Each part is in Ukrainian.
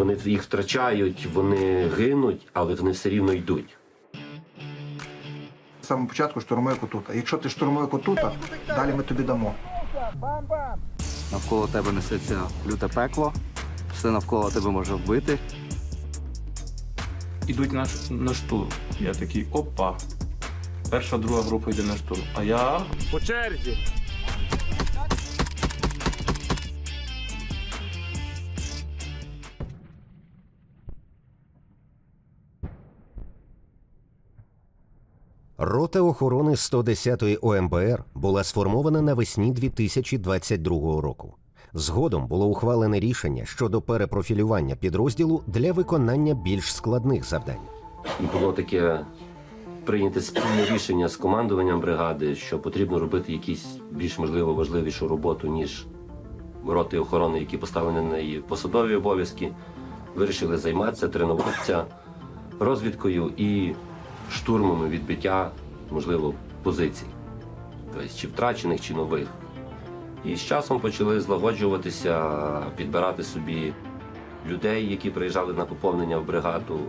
Вони їх втрачають, вони гинуть, але вони все рівно йдуть. З самого початку штурмує отута. Якщо ти штурмує отута, далі ми тобі дамо. Навколо тебе несеться люте пекло, все навколо тебе може вбити. ідуть на, на штурм. Я такий опа. Перша, друга група йде на штурм. А я По черзі. Рота охорони 110-ї ОМБР була сформована навесні 2022 року. Згодом було ухвалене рішення щодо перепрофілювання підрозділу для виконання більш складних завдань. Було таке прийняте спільне рішення з командуванням бригади, що потрібно робити якісь більш можливо важливішу роботу, ніж роти охорони, які поставлені на її посадові обов'язки. Вирішили займатися, тренуватися розвідкою і штурмами відбиття, можливо, позицій, тобто чи втрачених, чи нових. І з часом почали злагоджуватися, підбирати собі людей, які приїжджали на поповнення в бригаду,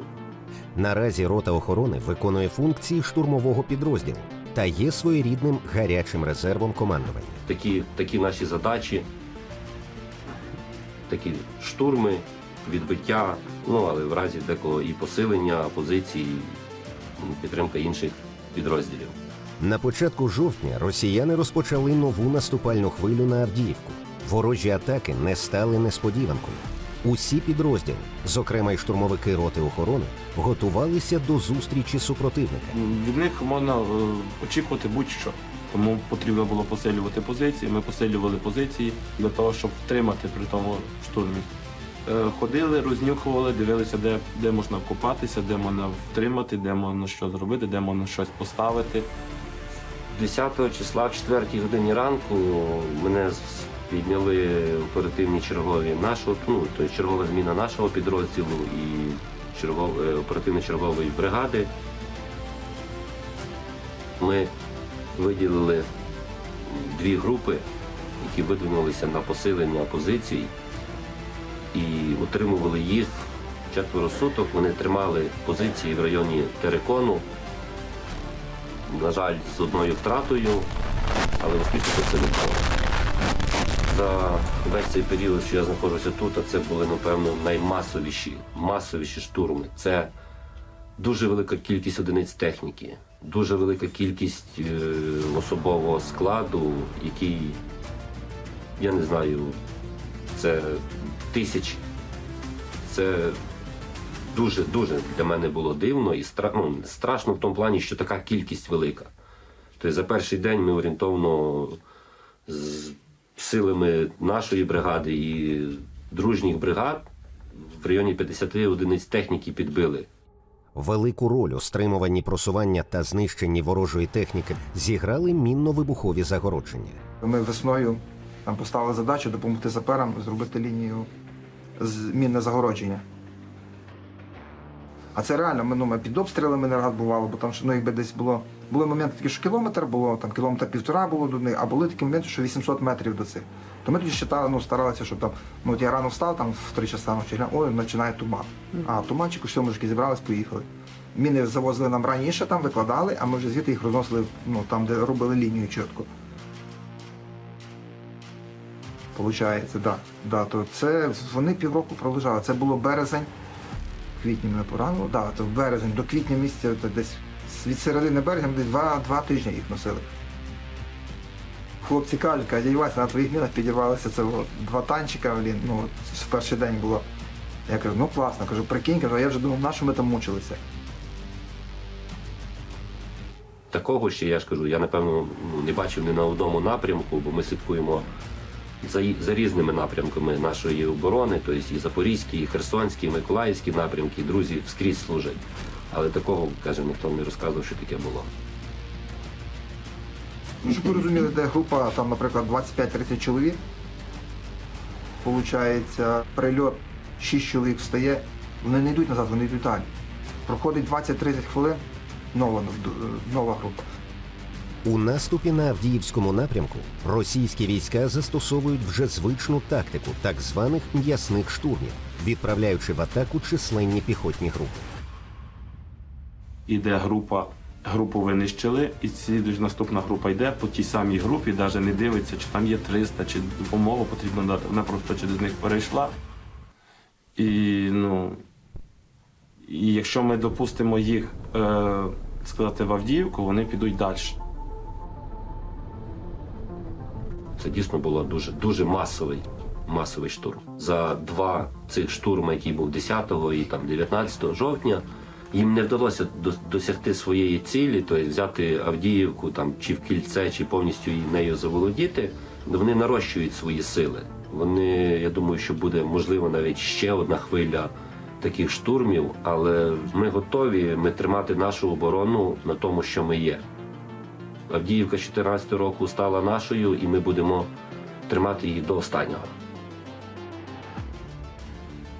Наразі рота охорони виконує функції штурмового підрозділу та є своєрідним гарячим резервом командування. такі, такі наші задачі, такі штурми, відбиття, ну але в разі декого і посилення позицій, підтримка інших підрозділів. На початку жовтня росіяни розпочали нову наступальну хвилю на Авдіївку. Ворожі атаки не стали несподіванкою. Усі підрозділи, зокрема й штурмовики роти охорони, готувалися до зустрічі супротивника. від них можна е, очікувати будь-що. Тому потрібно було посилювати позиції. Ми посилювали позиції для того, щоб втримати при тому штурмі. Е, Ходили, рознюхували, дивилися, де, де можна копатися, де можна втримати, де можна що зробити, де можна щось поставити. 10 числа в 4 годині ранку мене підняли оперативні чергові нашого, ну, тобто чергова зміна нашого підрозділу і чергов, е, оперативно-чергової бригади. Ми виділили дві групи, які видвинулися на посилення позицій і утримували їх четверо суток. Вони тримали позиції в районі Терекону на жаль, з одною втратою, але успішно це не було. За весь цей період, що я знаходжуся тут, а це були, напевно, наймасовіші, масовіші штурми. Це дуже велика кількість одиниць техніки, дуже велика кількість е, особового складу, який, я не знаю, це тисяч. Це дуже дуже для мене було дивно і стра... ну, страшно в тому плані, що така кількість велика. Тобто за перший день ми орієнтовно з силами нашої бригади і дружніх бригад в районі 50 одиниць техніки підбили. Велику роль у стримуванні просування та знищенні ворожої техніки зіграли мінно-вибухові загородження. Ми весною там поставили задачу допомогти саперам зробити лінію мінне загородження. А це реально, ми, ну, ми під обстрілами не раз бувало, бо там ну, якби десь було. Були моменти такі, що кілометр було, там кілометр півтора було до них, а були такі моменти, що 800 метрів до цих. То ми тоді считали, ну, старалися, щоб там, ну от я рано встав, там в три часа ночі, ой, починає туман. А туманчик, все, мужики зібрались, поїхали. Міни завозили нам раніше, там викладали, а ми вже звідти їх розносили ну, там, де робили лінію чітко. Получається, да. Да, то це вони півроку пролежали. Це було березень, квітні мене поранило. Да, то березень до квітня місяця то десь від середини березня десь два, два тижні їх носили. Хлопці кажуть, кажуть, «Дядь Вася, на твоїх мінах підірвалися це от, два танчика, блін, ну, в перший день було. Я кажу, ну класно, кажу, прикинь, кажу, я вже думав, на що ми там мучилися. Такого ще я ж кажу, я напевно ну, не бачив ні на одному напрямку, бо ми слідкуємо за, за різними напрямками нашої оборони, тобто і Запорізькі, і Херсонські, і Миколаївські напрямки, друзі скрізь служать. Але такого, каже, ніхто не розказував, що таке було. Ну, щоб ви розуміли, де група, там, наприклад, 25-30 чоловік. Получається, прильот 6 чоловік встає, вони не йдуть назад, вони йдуть далі. Проходить 20-30 хвилин, нова, нова група. У наступі на Авдіївському напрямку російські війська застосовують вже звичну тактику так званих м'ясних штурмів, відправляючи в атаку численні піхотні групи. Іде група, групу винищили, і слідуюча наступна група йде по тій самій групі, навіть не дивиться, чи там є 300, чи допомога потрібна, дати. вона просто через них перейшла. І ну. І якщо ми допустимо їх е, сказати в Авдіївку, вони підуть далі. Це дійсно було дуже дуже масовий, масовий штурм. За два цих штурми, який був 10 і там 19 жовтня, їм не вдалося досягти своєї цілі, тобто взяти Авдіївку там чи в кільце, чи повністю нею заволодіти. Вони нарощують свої сили. Вони, я думаю, що буде можливо навіть ще одна хвиля таких штурмів, але ми готові ми тримати нашу оборону на тому, що ми є. Авдіївка з 14 року стала нашою, і ми будемо тримати її до останнього.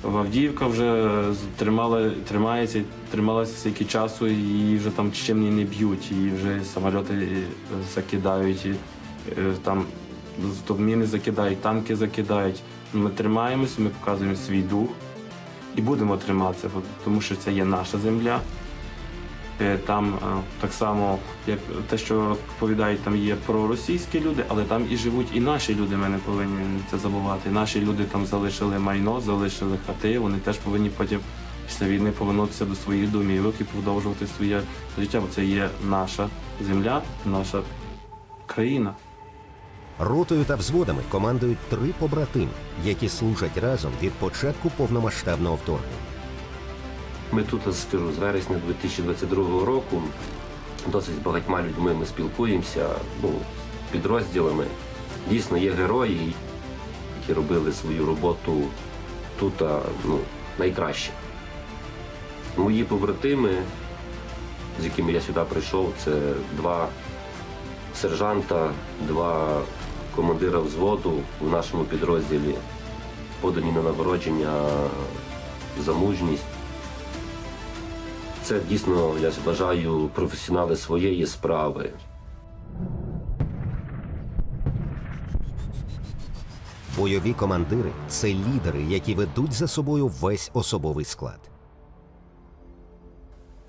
Авдіївка вже тримала, тримається, трималася стільки часу, її вже там чим не б'ють, її вже самоліти е, закидають, і, е, там міни закидають, танки закидають. Ми тримаємося, ми показуємо свій дух і будемо триматися, тому що це є наша земля. Там е, так само, як те, що розповідають, там є проросійські люди, але там і живуть і наші люди. Ми не повинні це забувати. Наші люди там залишили майно, залишили хати. Вони теж повинні потім після війни повернутися до своїх домівок і продовжувати своє життя, бо це є наша земля, наша країна. Ротою та взводами командують три побратими, які служать разом від початку повномасштабного вторгнення. Ми тут скажу з вересня 2022 року. Досить з багатьма людьми ми спілкуємося, ну, підрозділами. Дійсно є герої, які робили свою роботу тут ну, найкраще. Мої побратими, з якими я сюди прийшов, це два сержанта, два командира взводу в нашому підрозділі, подані на нагородження за мужність. Це дійсно, я вважаю, професіонали своєї справи. Бойові командири це лідери, які ведуть за собою весь особовий склад.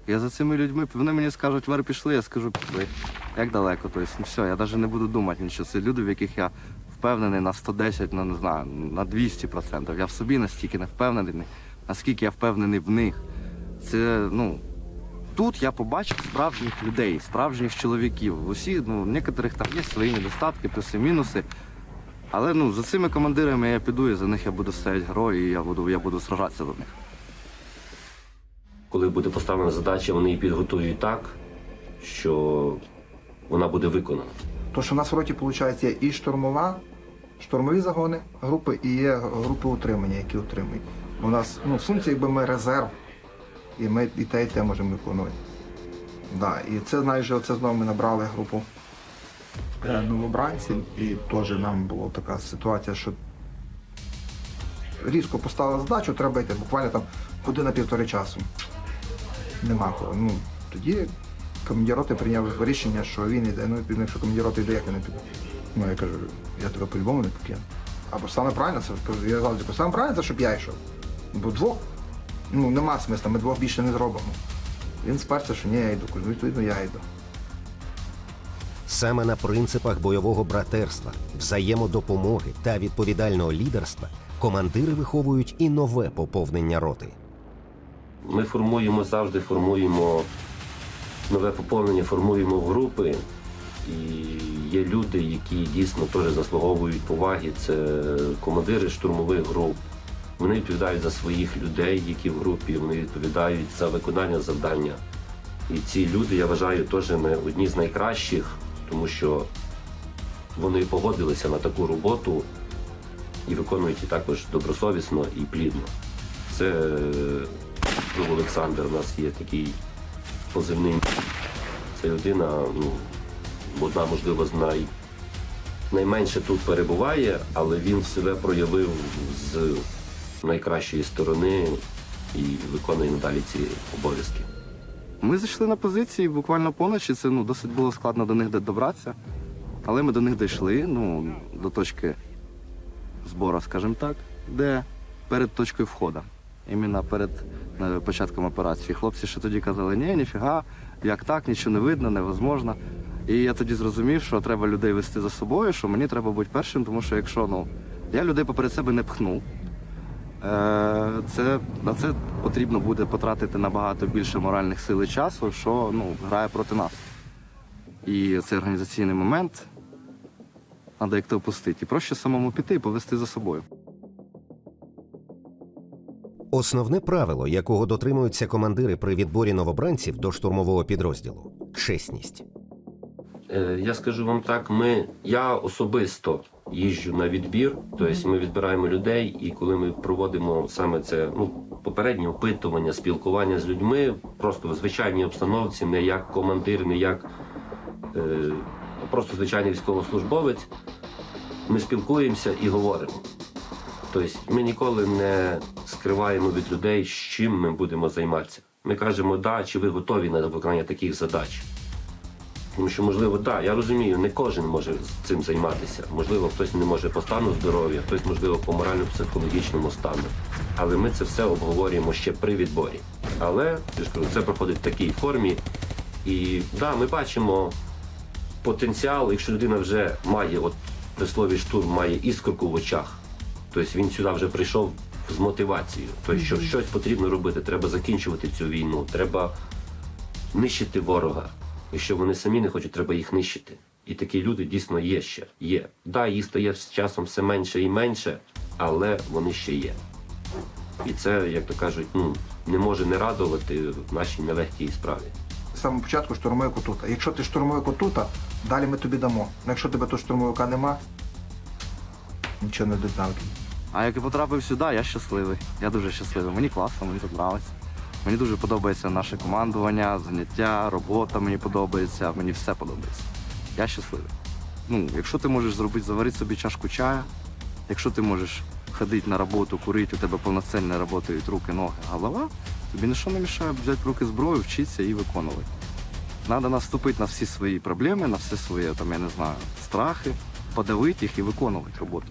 Я за цими людьми, вони мені скажуть, вер пішли, я скажу, пішли. Як далеко? Тобто, ну все, я навіть не буду думати нічого. Це люди, в яких я впевнений на 110, ну не знаю, на 200%. Я в собі настільки не впевнений, наскільки я впевнений в них. Це, ну, тут я побачив справжніх людей, справжніх чоловіків. Усі, ну, в некоторих там є свої недостатки, плюси, мінуси. Але ну, за цими командирами я піду, і за них я буду стояти герой, і я буду, я буду сражатися за них. Коли буде поставлена задача, вони її підготують так, що вона буде виконана. То, що в нас в роті, виходить, є і штурмова, штурмові загони групи, і є групи утримання, які утримують. У нас ну, функція, якби ми резерв, і ми і те, і те можемо виконувати. Да, і це, знаєш, оце знову ми набрали групу е, новобранців, і теж нам була така ситуація, що різко поставили задачу, треба йти буквально там година-півтори часу. Нема кого. Ну, тоді командир роти прийняв рішення, що він йде. Ну, якщо командир роти йде, як я не піду. Ну, я кажу, я тебе по-любому не покину. Або саме правильно, це я завжди кажу, саме правильно, це щоб я йшов. Бо двох, ну нема смисла, ми двох більше не зробимо. Він сперся, що ні, я йду. Кажу, відповідно, я йду. Саме на принципах бойового братерства, взаємодопомоги та відповідального лідерства командири виховують і нове поповнення роти. Ми формуємо завжди формуємо нове поповнення, формуємо в групи. І є люди, які дійсно теж заслуговують поваги. Це командири штурмових груп. Вони відповідають за своїх людей, які в групі, вони відповідають за виконання завдання. І ці люди, я вважаю, теж ми одні з найкращих, тому що вони погодилися на таку роботу і виконують її також добросовісно і плідно. Це е, ну, Олександр, у нас є такий позивний. Це людина, ну, одна, можливо, з най... найменше тут перебуває, але він себе проявив з найкращої сторони і виконує надалі ці обов'язки. Ми зайшли на позиції буквально поночі. Це ну, досить було складно до них добратися. Але ми до них дійшли, ну, до точки збору, скажімо так, де перед точкою входу. Іменно перед е, початком операції. Хлопці ще тоді казали, ні, ніфіга, як так, нічого не видно, невозможно. І я тоді зрозумів, що треба людей вести за собою, що мені треба бути першим, тому що якщо ну, я людей поперед себе не пхну, Е, Це, на це потрібно буде потратити набагато більше моральних сил і часу, що ну, грає проти нас. І цей організаційний момент треба як то опустити. І проще самому піти і повести за собою. Основне правило, якого дотримуються командири при відборі новобранців до штурмового підрозділу чесність. Е, Я скажу вам так, ми, я особисто їжджу на відбір, тобто ми відбираємо людей, і коли ми проводимо саме це ну, попереднє опитування, спілкування з людьми, просто в звичайній обстановці, не як командир, не як е, просто звичайний військовослужбовець, ми спілкуємося і говоримо. Тобто ми ніколи не скриваємо від людей, з чим ми будемо займатися. Ми кажемо, да, чи ви готові на виконання таких задач. Тому що, можливо, так, я розумію, не кожен може цим займатися. Можливо, хтось не може по стану здоров'я, хтось, можливо, по морально-психологічному стану. Але ми це все обговорюємо ще при відборі. Але я ж кажу, це проходить в такій формі. І да, ми бачимо потенціал, якщо людина вже має, от при слові штурм, має іскорку в очах, тобто він сюди вже прийшов з мотивацією. Тобто, що щось потрібно робити, треба закінчувати цю війну, треба нищити ворога. Якщо вони самі не хочуть, треба їх нищити. І такі люди дійсно є ще. Є. Да, їх стає з часом все менше і менше, але вони ще є. І це, як то кажуть, ну, не може не радувати в нашій нелегкій справі. З самого початку штурмовик отута. Якщо ти штурмовик отута, далі ми тобі дамо. Ну, Якщо тебе тут штурмовика нема, нічого не додав. А як я потрапив сюди, я щасливий. Я дуже щасливий. Мені класно, мені тут подобається. Мені дуже подобається наше командування, заняття, робота мені подобається, мені все подобається. Я щасливий. Ну, якщо ти можеш зробити, заварити собі чашку чая, якщо ти можеш ходити на роботу, курити, у тебе повноцінно працюють руки, ноги, голова, тобі ніщо не мішає взяти в руки зброю, вчитися і виконувати. Треба наступити на всі свої проблеми, на всі свої, там, я не знаю, страхи, подавити їх і виконувати роботу.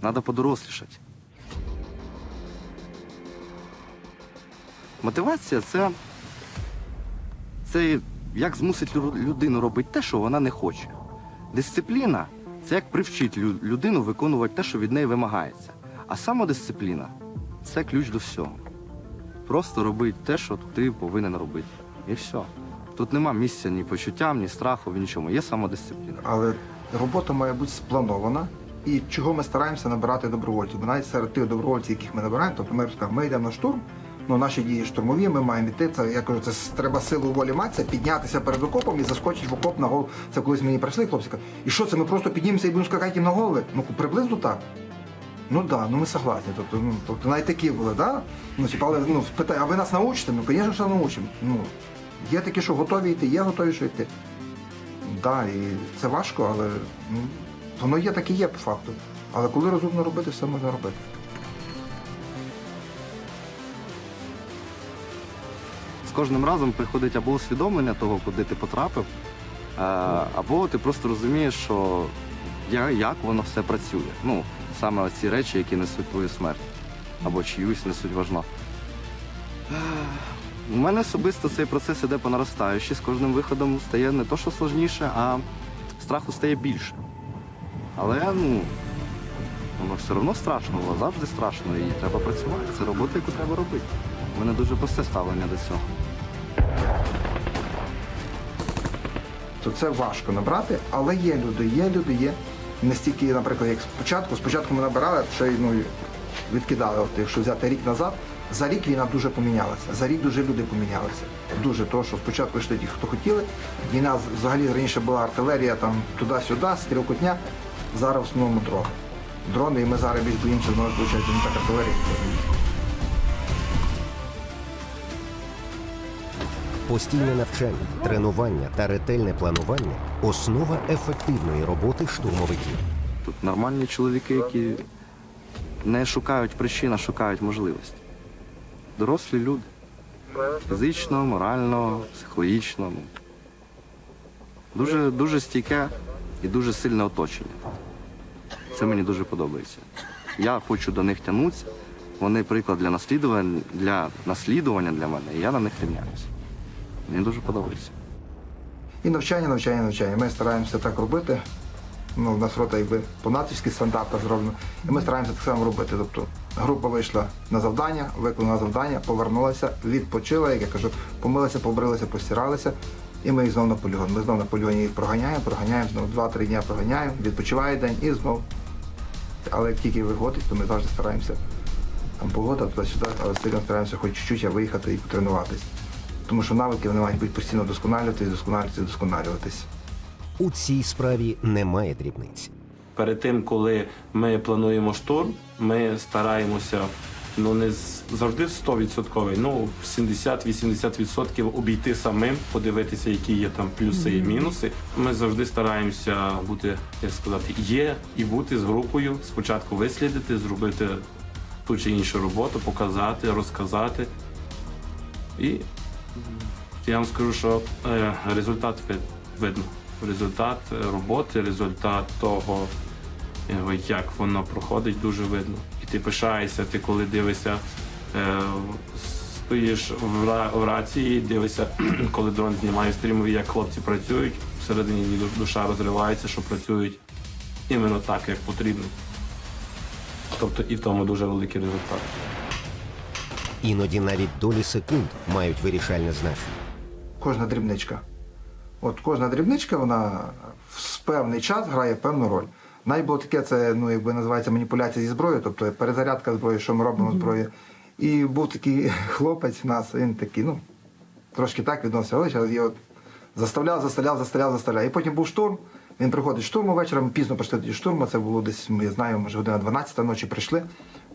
Треба подорослішати. Мотивація це, це як змусить людину робити те, що вона не хоче. Дисципліна це як привчити людину виконувати те, що від неї вимагається. А самодисципліна це ключ до всього. Просто робити те, що ти повинен робити. І все. Тут нема місця ні почуттям, ні страху, ні чому. Є самодисципліна. Але робота має бути спланована. І чого ми стараємося набирати добровольців? Бо навіть серед тих добровольців, яких ми набираємо, тобто ми скажемо, ми йдемо на штурм, ну наші дії штурмові, ми маємо йти. Це я кажу, це треба силу волі мати, піднятися перед окопом і заскочити в окоп на голову. Це колись мені прийшли хлопці. І що це? Ми просто піднімемося і будемо скакати їм на голови? Ну приблизно так. Ну так, да, ну ми согласні. Тобто, ну, тобто навіть такі були, да? Ну, типу, але ну, питає, а ви нас научите? Ну, звісно, що научимо. Ну, є такі, що готові йти, є готові, що йти. Так, і це важко, але ну, воно є так і є по факту. Але коли розумно робити, все можна робити. Кожним разом приходить або усвідомлення того, куди ти потрапив, е, або ти просто розумієш, що як воно все працює. Ну, саме ці речі, які несуть твою смерть, або чиюсь несуть важно. Е, У мене особисто цей процес іде по наростаючій. З кожним виходом стає не то, що сложніше, а страху стає більше. Але ну, воно все одно страшно, воно завжди страшно і треба працювати. Це робота, яку треба робити. У мене дуже просте ставлення до цього. То це важко набрати, але є люди, є люди, є. Не стільки, наприклад, як спочатку. Спочатку ми набирали, ще ну, відкидали. От, якщо взяти рік назад, за рік війна дуже помінялася. За рік дуже люди помінялися. Дуже то, що спочатку йшли ті, хто хотіли. Війна взагалі раніше була артилерія там туди-сюди, стрілкотня. Зараз в основному дрони. Дрони, і ми зараз більш боїмося знову ж не так артилерія. Постійне навчання, тренування та ретельне планування основа ефективної роботи штурмовиків. Тут нормальні чоловіки, які не шукають причин, а шукають можливості. Дорослі люди. Фізично, морально, психологічно. Дуже, дуже стійке і дуже сильне оточення. Це мені дуже подобається. Я хочу до них тягнутися. Вони приклад для наслідування для наслідування для мене, і я на них рівняюся. Мені дуже подобається. І навчання, навчання, навчання. Ми стараємося так робити. Ну, у нас рота якби по натівських стандартах зроблено. І ми стараємося так само робити. Тобто група вийшла на завдання, виконала завдання, повернулася, відпочила, як я кажу, помилися, побрилися, постиралися. І ми їх знову на полігон. Ми знову на полігоні їх проганяємо, проганяємо, знову два-три дні проганяємо, відпочиває день і знову. Але як тільки виходить, то ми завжди стараємося. Там погода, туди-сюди, але сильно стараємося хоч чуть-чуть виїхати і потренуватись. Тому що навики вони мають бути постійно вдосконалюватись, вдосконалюватись, вдосконалюватись. У цій справі немає дрібниць. Перед тим, коли ми плануємо штурм, ми стараємося ну не завжди 100%, ну 70-80% обійти самим, подивитися, які є там плюси і мінуси. Ми завжди стараємося бути, як сказати, є і бути з групою. Спочатку вислідити, зробити ту чи іншу роботу, показати, розказати. І я вам скажу, що е, результат видно. Результат е, роботи, результат того, е, як воно проходить, дуже видно. І ти пишаєшся, ти коли дивишся, стоїш в, рації, дивишся, коли дрон знімає стрімові, як хлопці працюють, всередині ду- душа розривається, що працюють іменно так, як потрібно. Тобто і в тому дуже великий результат. Іноді навіть долі секунд мають вирішальне значення. Кожна дрібничка. От кожна дрібничка, вона в певний час грає певну роль. Навіть було таке, це ну, якби називається маніпуляція зі зброєю, тобто перезарядка зброї, що ми робимо зброю. І був такий хлопець в нас, він такий, ну, трошки так відносився, але я от заставляв, заставляв, заставляв, заставляв. І потім був штурм. Він приходить з штурму вечором, пізно прийшли тоді штурму, це було десь, я знаю, може година 12 ночі прийшли,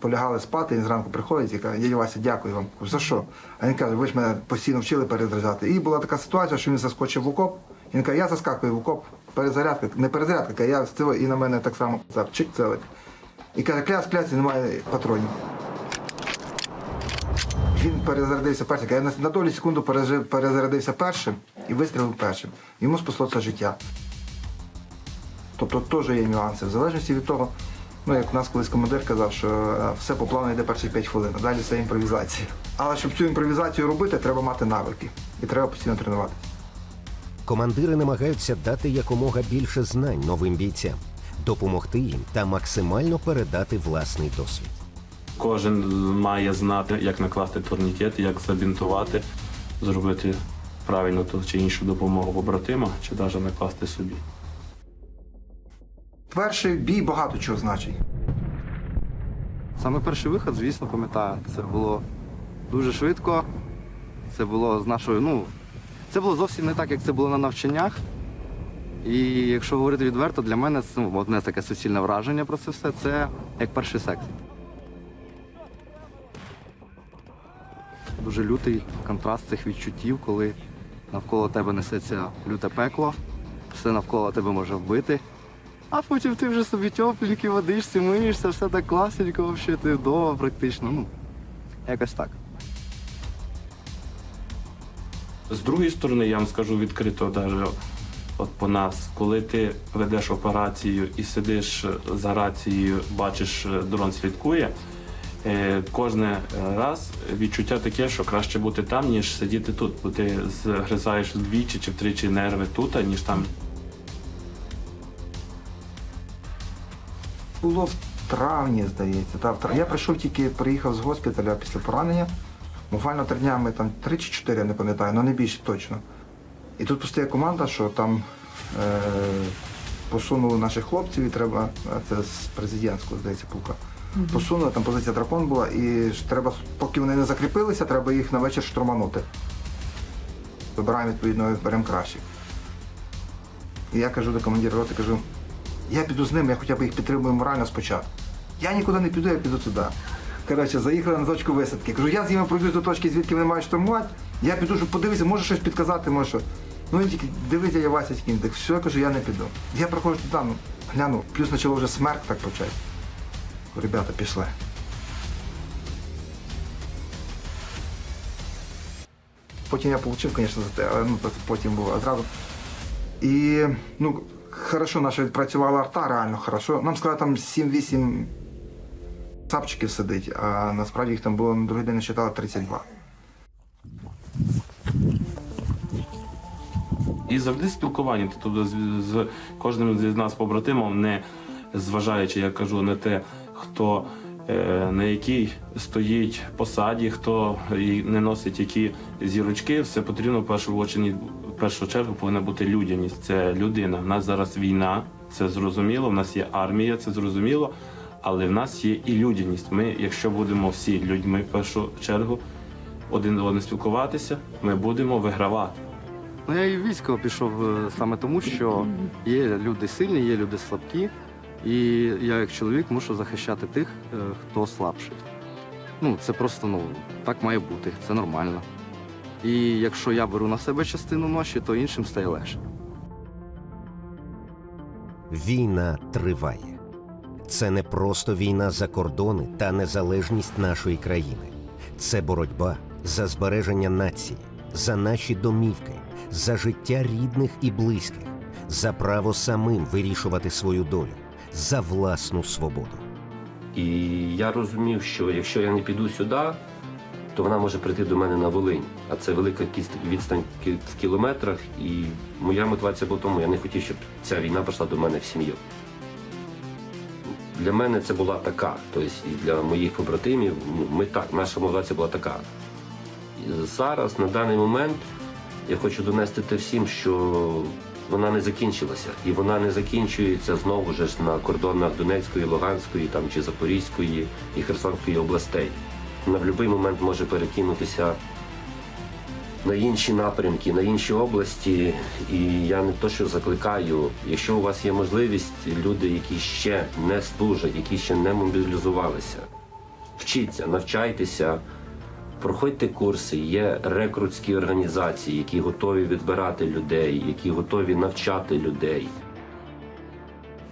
полягали спати, він зранку приходить і каже, дядя Вася, дякую вам. За що? А він каже, ви ж мене постійно вчили перезаряджати. І була така ситуація, що він заскочив в окоп. Він каже, я заскакую в окоп, перезарядка, не перезарядка, каже, я це і на мене так само чик целить. І каже, кляс, кляс, немає патронів. Він перезарядився першим. На- на долю секунду перезарядився першим і вистрілив першим. Йому спасло це життя. Тобто теж є нюанси. В залежності від того, ну як у нас колись командир казав, що е, все по плану йде перші 5 хвилин, а далі все імпровізація. Але щоб цю імпровізацію робити, треба мати навики і треба постійно тренувати. Командири намагаються дати якомога більше знань новим бійцям, допомогти їм та максимально передати власний досвід. Кожен має знати, як накласти турнікет, як забінтувати, зробити правильно ту чи іншу допомогу побратима, чи навіть накласти собі. Перший бій багато чого значить. Саме перший виход, звісно, пам'ятаю. Це було дуже швидко. Це було з нашою, ну, це було зовсім не так, як це було на навчаннях. І якщо говорити відверто, для мене це, ну, одне таке суцільне враження про це все це як перший секс. Дуже лютий контраст цих відчуттів, коли навколо тебе несеться люте пекло, все навколо тебе може вбити. А потім ти вже собі тепленький водишся, миєшся, все так класненько, взагалі ти вдома практично. Ну, якось так. З другої сторони, я вам скажу відкрито, даже от по нас, коли ти ведеш операцію і сидиш за рацією, бачиш, е, дрон слідкує, е, кожне е, раз відчуття таке, що краще бути там, ніж сидіти тут, бо ти згризаєш вдвічі чи втричі нерви тут, ніж там. Було в травні, здається. Та, в тр- Я прийшов тільки, приїхав з госпіталя після поранення. Буквально три дня ми там три чи чотири, не пам'ятаю, але не більше точно. І тут постає команда, що там е, посунули наших хлопців, і треба, це з президентського, здається, полка. Посунули, там позиція дракон була, і ж треба, поки вони не закріпилися, треба їх на вечір штурманути. Вибираємо відповідно, беремо кращих. І я кажу до командира роти, кажу, я піду з ними, я хоча б їх підтримую морально спочатку. Я нікуди не піду, я піду туди. Коротше, заїхали на точку висадки. Кажу, я з ними пройду до точки, звідки вони мають штурмувати. Я піду, щоб подивитися, може щось підказати, може що. Ну він тільки дивиться, я Вася тільки, так все, я кажу, я не піду. Я приходжу туди, ну, гляну, плюс почало вже смерть так почати. Ребята пішли. потім я отримав, звісно, за те, але ну, потім було одразу. І ну, хорошо, наша відпрацювала арта, реально хорошо. Нам сказали, там 7-8 цапчиків сидить, а насправді їх там було на другий день не читали 32. І завжди спілкування. Тобто з, з кожним з нас побратимом, не зважаючи, я кажу, на те, хто е, на якій стоїть посаді, хто не носить які зірочки, все потрібно в першу, в першу чергу повинна бути людяність. Це людина. У нас зараз війна, це зрозуміло. В нас є армія, це зрозуміло. Але в нас є і людяність. Ми, якщо будемо всі людьми в першу чергу один до одного спілкуватися, ми будемо вигравати. Ну я і в військо пішов е, саме тому, що є люди сильні, є люди слабкі, і я як чоловік мушу захищати тих, е, хто слабший. Ну, це просто ну, так має бути, це нормально. І якщо я беру на себе частину ноші, то іншим стає легше. Війна триває. Це не просто війна за кордони та незалежність нашої країни. Це боротьба за збереження нації, за наші домівки, за життя рідних і близьких, за право самим вирішувати свою долю, за власну свободу. І я розумів, що якщо я не піду сюди, то вона може прийти до мене на Волинь. А це велика відстань в кілометрах. І моя мотивація була тому, я не хотів, щоб ця війна прийшла до мене в сім'ю. Для мене це була така. Тобто і для моїх побратимів, ну, ми так, наша мотивація була така. І зараз, на даний момент, я хочу донести те всім, що вона не закінчилася. І вона не закінчується знову ж на кордонах Донецької, Луганської там, чи Запорізької і Херсонської областей. Вона в будь-який момент може перекинутися на інші напрямки, на інші області. І я не то, що закликаю, якщо у вас є можливість, люди, які ще не служать, які ще не мобілізувалися, вчіться, навчайтеся. Проходьте курси, є рекрутські організації, які готові відбирати людей, які готові навчати людей.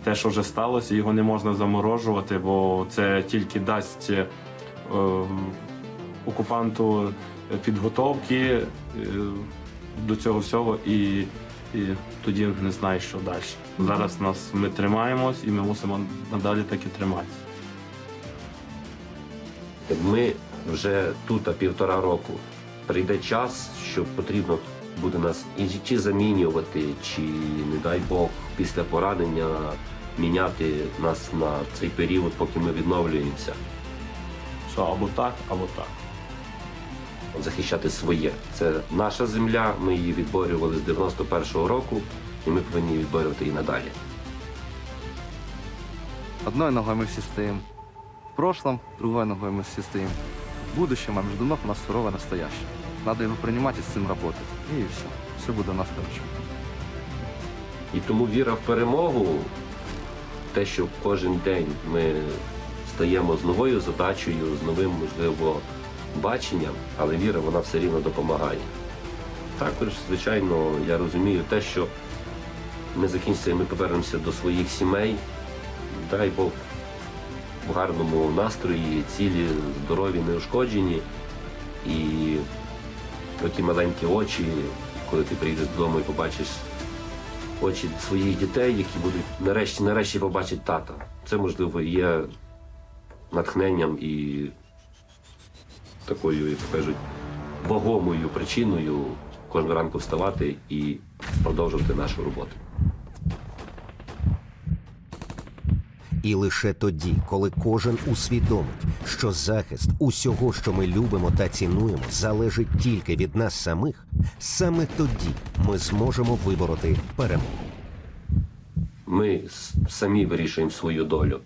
те, що вже сталося, його не можна заморожувати, бо це тільки дасть окупанту підготовки е, до цього всього, і, і тоді не знаєш, що далі. Зараз нас ми тримаємось і ми мусимо надалі так і триматися. Ми вже тут півтора року. Прийде час, що потрібно буде нас чи замінювати, чи, не дай Бог, після поранення міняти нас на цей період, поки ми відновлюємося, Що або так, або так. захищати своє. Це наша земля, ми її відборювали з 91-го року, і ми повинні її відборювати і надалі. Одною ногою ми всі стоїмо в прошлом, другою ногою ми всі стоїмо в будущем, а между ног у нас сурове настояще. Надо його приймати і з цим працювати. І все. Все буде у нас хорошо. І тому віра в перемогу, те, що кожен день ми стаємо з новою задачею, з новим, можливо, баченням, але віра вона все рівно допомагає. Також, звичайно, я розумію те, що ми закінчиться ми повернемося до своїх сімей. Дай Бог в гарному настрої, цілі, здорові, неушкоджені. І оті маленькі очі, коли ти прийдеш додому і побачиш очі своїх дітей, які будуть нарешті нарешті побачать тата. Це можливо є натхненням і такою, як кажуть, вагомою причиною кожного ранку вставати і продовжувати нашу роботу. І лише тоді, коли кожен усвідомить, що захист усього, що ми любимо та цінуємо, залежить тільки від нас самих, саме тоді ми зможемо вибороти перемогу. Ми самі вирішуємо свою долю.